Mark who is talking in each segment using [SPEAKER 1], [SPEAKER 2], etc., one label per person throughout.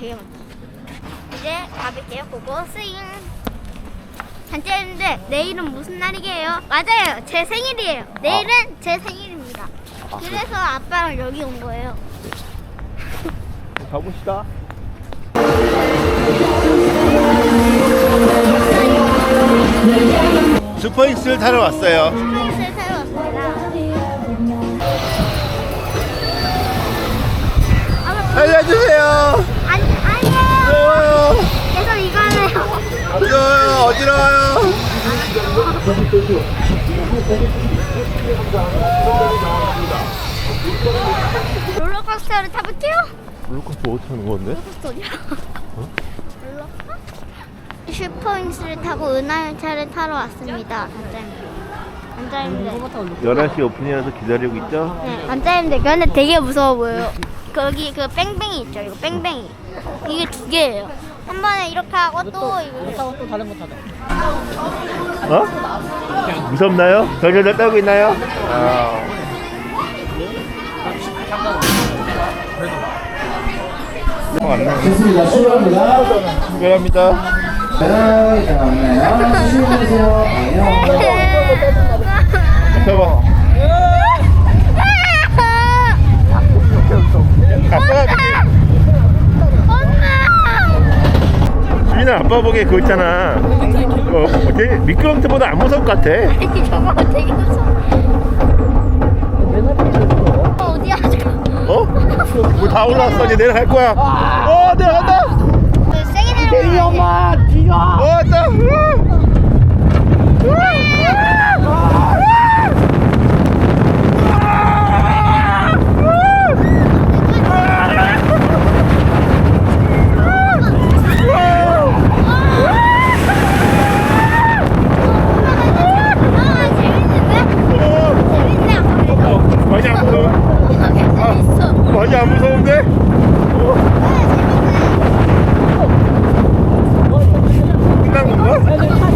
[SPEAKER 1] 되게 많다. 이제 가볼게요. 보고 스윙. 단체인데 내일은 무슨 날이게요? 맞아요. 제 생일이에요. 내일은 제 생일입니다. 그래서 아빠랑 여기 온 거예요.
[SPEAKER 2] 가봅시다. 슈퍼익스를 타러 왔어요.
[SPEAKER 1] 스페이스를 타러 왔습니다. 아, 아니에요.
[SPEAKER 2] 무서워요.
[SPEAKER 1] 계속 이거네요.
[SPEAKER 2] 무서워요. 어지러워요.
[SPEAKER 1] 롤러코스터를 타볼게요.
[SPEAKER 2] 롤러코스터 어떻게 하는 건데?
[SPEAKER 1] 롤러코스터냐? 롤러? 슈퍼윙스를 타고 은하열차를 타러 왔습니다. 반장님들. 반장님들.
[SPEAKER 2] 11시 오픈이라서 기다리고 있죠?
[SPEAKER 1] 네, 반장님들. 근데 되게 무서워 보여요. 거기 그 뺑뺑이 있죠? 이거 뺑뺑이. 이게 두 개예요. 한 번에 이렇게 하고 또 이거.
[SPEAKER 3] 또 다른 거 타자.
[SPEAKER 2] 어? 무섭나요? 저절로 떨고 있나요? 아.
[SPEAKER 4] 좋습니다. 출발합니다.
[SPEAKER 2] 특별합니다.
[SPEAKER 4] 네, 자, 왔나요? 조심해주세요. 안녕.
[SPEAKER 2] 잡아. 아빠 가 주인아 아빠 보기에 그거 있잖아. 어, 되게 미끄럼틀보다 안 무서울 것 같아.
[SPEAKER 1] 저거 되게 무서워. 어, 어디야?
[SPEAKER 2] 어? 뭐다 올라왔어 이제 내려갈 거야. 어 내려간다.
[SPEAKER 1] 그 세게 내려.
[SPEAKER 3] 엄마 뒤가.
[SPEAKER 2] 어 왔다. Baju.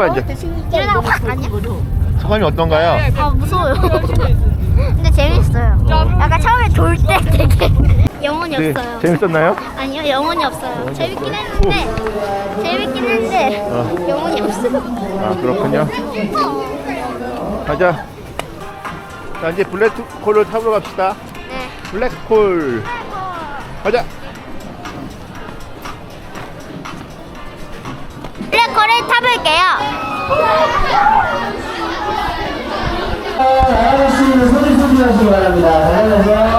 [SPEAKER 2] 끝난 거야 이제.
[SPEAKER 1] 이러다가 아니야?
[SPEAKER 2] 소감이 어떤가요?
[SPEAKER 1] 아 무서워요. 근데 재밌어요. 약간 처음에 돌 때 되게 영혼이
[SPEAKER 2] 되게
[SPEAKER 1] 없어요.
[SPEAKER 2] 재밌었나요?
[SPEAKER 1] 아니요 영혼이 없어요. 재밌긴 했는데 재밌긴 했는데
[SPEAKER 2] 어.
[SPEAKER 1] 영혼이 없어요.
[SPEAKER 2] 아 그렇군요. 가자. 자 이제 블랙홀을 타보러 갑시다.
[SPEAKER 1] 네.
[SPEAKER 2] 블랙홀. 가자.
[SPEAKER 4] 나가시는 소리 소리하시기 바랍니다. 잘하면서.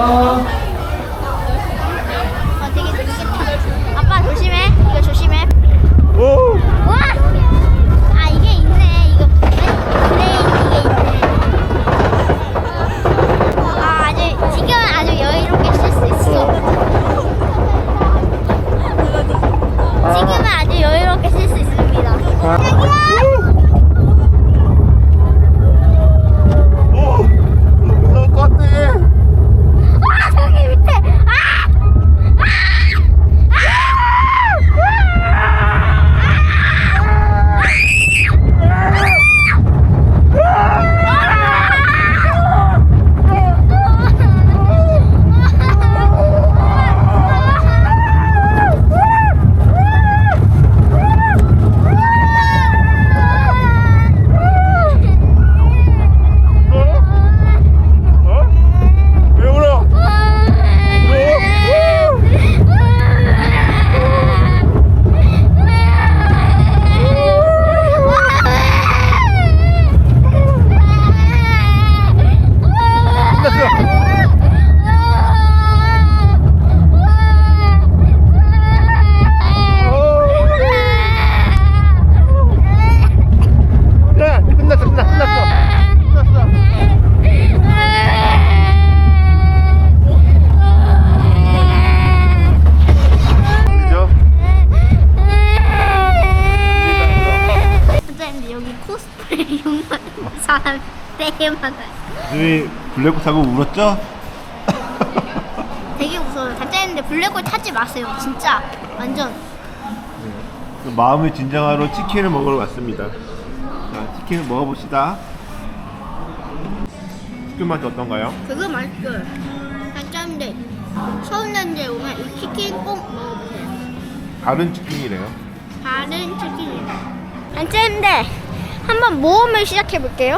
[SPEAKER 1] 되게 많아요.
[SPEAKER 2] 눈이 블랙홀 타고 울었죠?
[SPEAKER 1] 되게 무서워요. 단짠인데 블랙홀 타지 마세요. 진짜 완전.
[SPEAKER 2] 마음을 진정하러 치킨을 먹으러 왔습니다. 자, 치킨을 먹어봅시다. 치킨 맛이 어떤가요?
[SPEAKER 1] 그거 맛있어요. 단짠인데 서울랜드에 오면 이 치킨 꼭 먹어보세요.
[SPEAKER 2] 다른 치킨이래요.
[SPEAKER 1] 다른 치킨이에요. 단짠인데 한번 모험을 시작해 볼게요.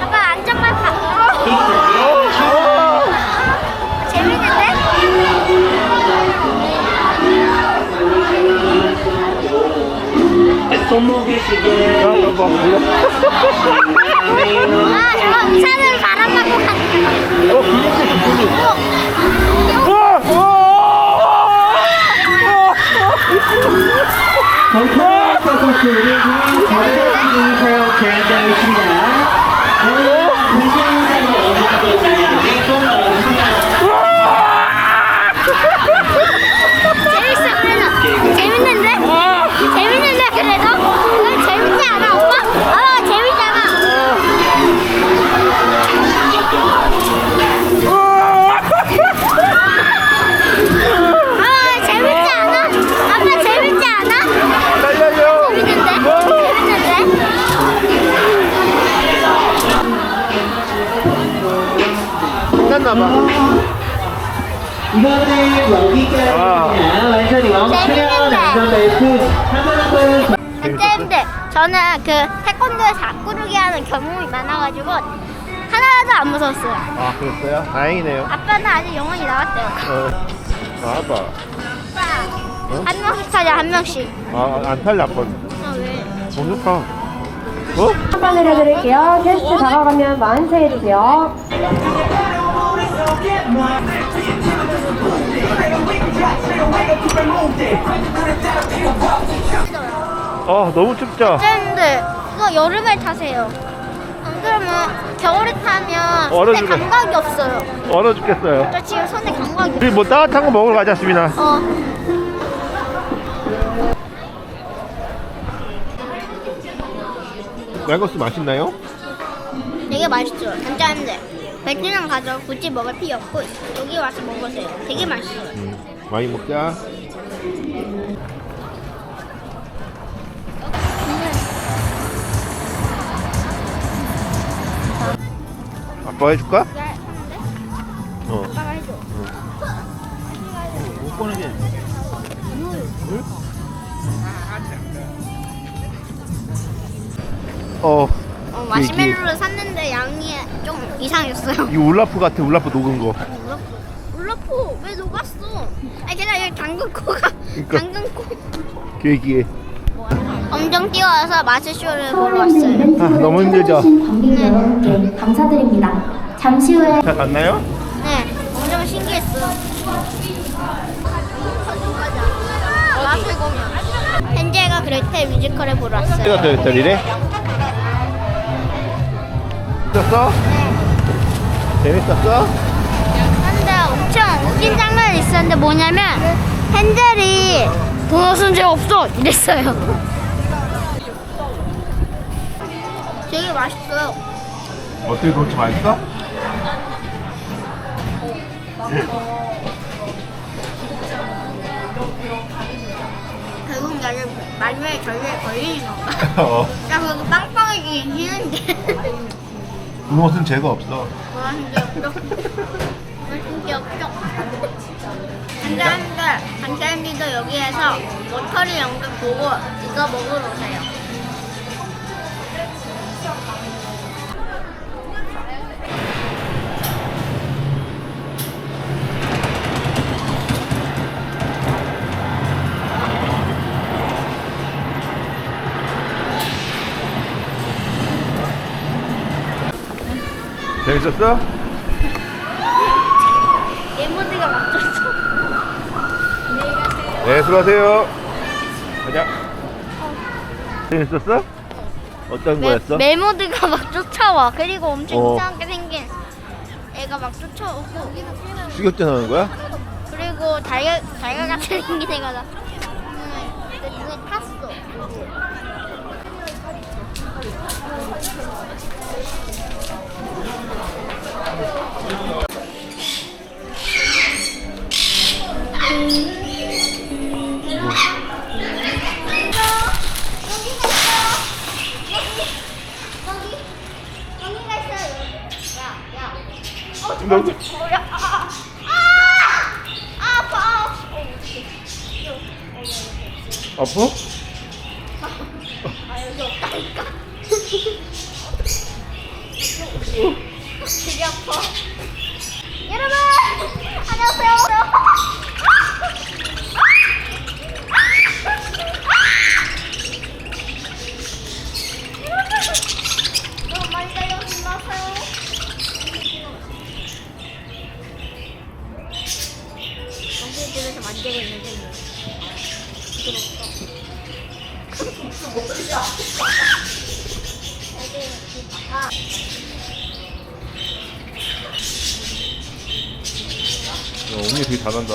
[SPEAKER 1] 아빠 안전만 봐. 어? 재밌는데?
[SPEAKER 2] 야.
[SPEAKER 1] 아, 저 우산을 바람 맞고 갔는데.
[SPEAKER 2] 어, 비행기 부분이. 우와! 우와!
[SPEAKER 4] 우리 사용 제한되어
[SPEAKER 1] 재밌어,
[SPEAKER 4] 이거는 여기까지
[SPEAKER 2] 아.
[SPEAKER 4] 완전히 안전벨트 하나는
[SPEAKER 1] 한때인데 저는 그 태권도에서 앞구르기 하는 경험이 많아가지고 하나도 안 무서웠어요.
[SPEAKER 2] 아, 그랬어요? 다행이네요.
[SPEAKER 1] 아빠는 아직 영혼이 나왔대요.
[SPEAKER 2] 어. 봐봐.
[SPEAKER 1] 아빠 한 명씩 타자 한 명씩.
[SPEAKER 2] 아, 안 탈래, 아빠는.
[SPEAKER 1] 아 왜?
[SPEAKER 2] 타. 어?
[SPEAKER 3] 한번 내려드릴게요. 테스트 다가가면 만세해주세요.
[SPEAKER 2] 어, 너무 춥죠?
[SPEAKER 1] 근데 이거 여름에 타세요. 안 그러면 겨울에 타면 손에
[SPEAKER 2] 얼어죽어.
[SPEAKER 1] 감각이 없어요.
[SPEAKER 2] 얼어 죽겠어요.
[SPEAKER 1] 저 지금 손에 감각이
[SPEAKER 2] 우리
[SPEAKER 1] 없어.
[SPEAKER 2] 뭐 따뜻한 거 먹으러 가자, 수빈아.
[SPEAKER 1] 어.
[SPEAKER 2] 쌀국수 맛있나요?
[SPEAKER 1] 되게 맛있죠. 괜찮은데 맥주랑 가서 굳이 먹을 필요 없고 여기 와서 먹으세요. 되게 맛있어요.
[SPEAKER 2] 음, 많이 먹자. 아빠 해줄까?
[SPEAKER 1] 네, 하는데
[SPEAKER 2] 어.
[SPEAKER 1] 아빠가 해줘.
[SPEAKER 2] 못 꺼는 게. 어,
[SPEAKER 1] 어, 마시멜로를 샀는데 양이 좀 이상했어요.
[SPEAKER 2] 이 울라프 같아, 울라프 녹은 거.
[SPEAKER 1] 울라포 왜 녹았어? 아니 그냥 여기 당근 코가
[SPEAKER 2] 그러니까.
[SPEAKER 1] 당근 코
[SPEAKER 2] 귀에
[SPEAKER 1] 엄청 뛰어와서 마술쇼를 보러 왔어요.
[SPEAKER 2] 아, 너무 힘들죠?
[SPEAKER 5] 관객 여러분께 감사드립니다. 잠시 후에
[SPEAKER 2] 잘 갔나요?
[SPEAKER 1] 네, 엄청 신기했어요. 마술 공연. 현재가 그레텔 뮤지컬을 보러 왔어요.
[SPEAKER 2] 더 이래?
[SPEAKER 1] 네.
[SPEAKER 2] 재밌었어?
[SPEAKER 1] 근데 엄청 웃긴 장면이 있었는데 뭐냐면 헨젤이 도넛 순제 없어 이랬어요. 되게 맛있어요.
[SPEAKER 2] 어떻게 그렇게 맛있어?
[SPEAKER 1] 결국 나를 마지막에 결국에 걸리는 건가?
[SPEAKER 2] 어.
[SPEAKER 1] 나 그거 빵빵하게 얘기했는데
[SPEAKER 2] 그것은 죄가 없어.
[SPEAKER 1] 맛있게 없죠? 근데 한들 반찬님도 여기에서 모터리 영상 보고 이거 먹으러 오세요.
[SPEAKER 2] 재밌었어?
[SPEAKER 1] 예모드가 맞췄어.
[SPEAKER 2] 네, 수고하세요. 가자. 재밌었어? 어떤 거였어?
[SPEAKER 1] 멜모드가 막 쫓아와. 그리고 엄청
[SPEAKER 2] 어.
[SPEAKER 1] 이상하게 생긴 애가 막 쫓아오고
[SPEAKER 2] 추격전 하는 거야?
[SPEAKER 1] 그리고 달걀 달걀 같이 생긴 애가 나. 내 눈에 탔어. 아, 아, 아, 아, 아파. 아. 어,
[SPEAKER 2] 아파?
[SPEAKER 1] 아, 여기 없다니까. 여러분, 안녕하세요. 너무 많이 달려오지 마세요. 동생들에서 만지고 있는데 뭐. 아,
[SPEAKER 2] 어, 언니 되게 잘한다.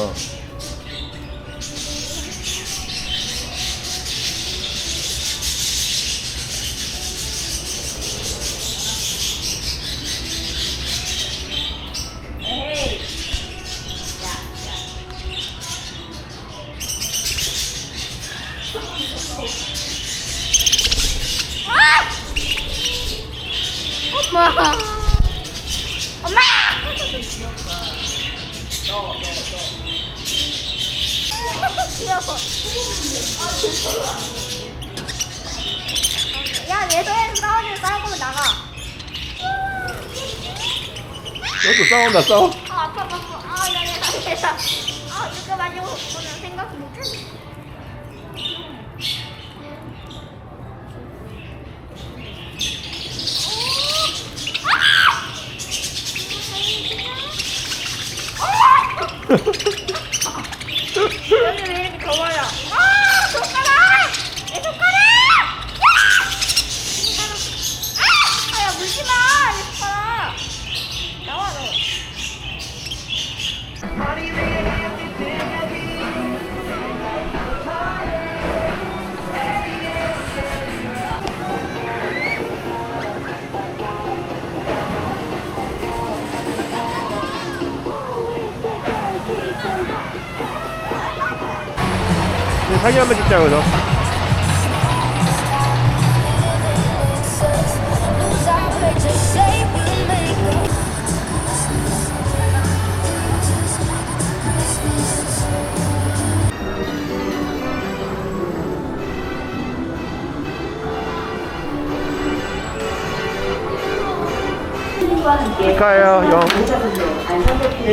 [SPEAKER 1] 엄마. 엄마. 귀여워. 야, 내 손에서 싸우지 싸우고 나가.
[SPEAKER 2] 또 싸운다, 싸워.
[SPEAKER 1] 아, 아파, 아파. 아, 야, 야, 야, 야. 아, 이렇게 많이 오는 생각 못했네. 여기 왜 이렇게 더워요?
[SPEAKER 2] 사진 한 번 찍자, 그래서. 축하해요, 영.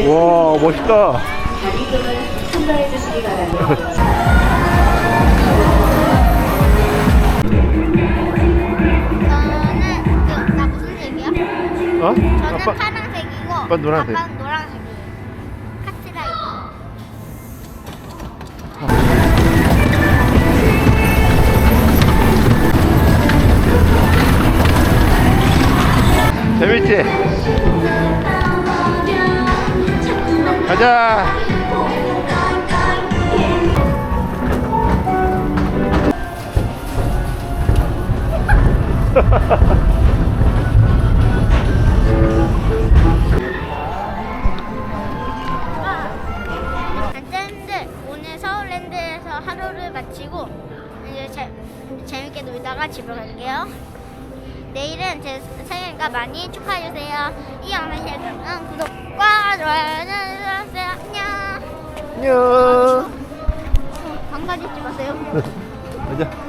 [SPEAKER 2] 와, 멋있다. 어?
[SPEAKER 1] 저는
[SPEAKER 2] 아빠,
[SPEAKER 1] 파란색이고
[SPEAKER 2] 아빠 노란색.
[SPEAKER 1] 아빠는 노란색이에요. 카트라이트.
[SPEAKER 2] 재밌지? 가자.
[SPEAKER 1] 마치고 이제 재, 재밌게 놀다가 집으로 갈게요. 내일은 제 생일과 많이 축하해주세요. 이 영상 시작은 구독과 좋아요 눌러주세요. 안녕.
[SPEAKER 2] 안녕.
[SPEAKER 1] 방까지 찍었어요.
[SPEAKER 2] 가자.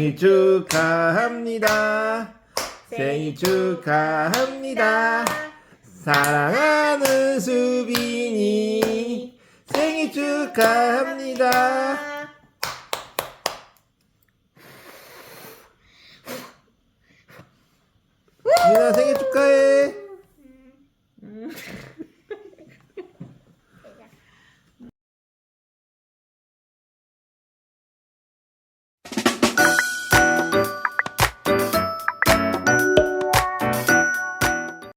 [SPEAKER 2] 생일 축하합니다. 생일 축하합니다. 사랑하는 수빈이 생일 축하합니다. 민아 생일 축하해.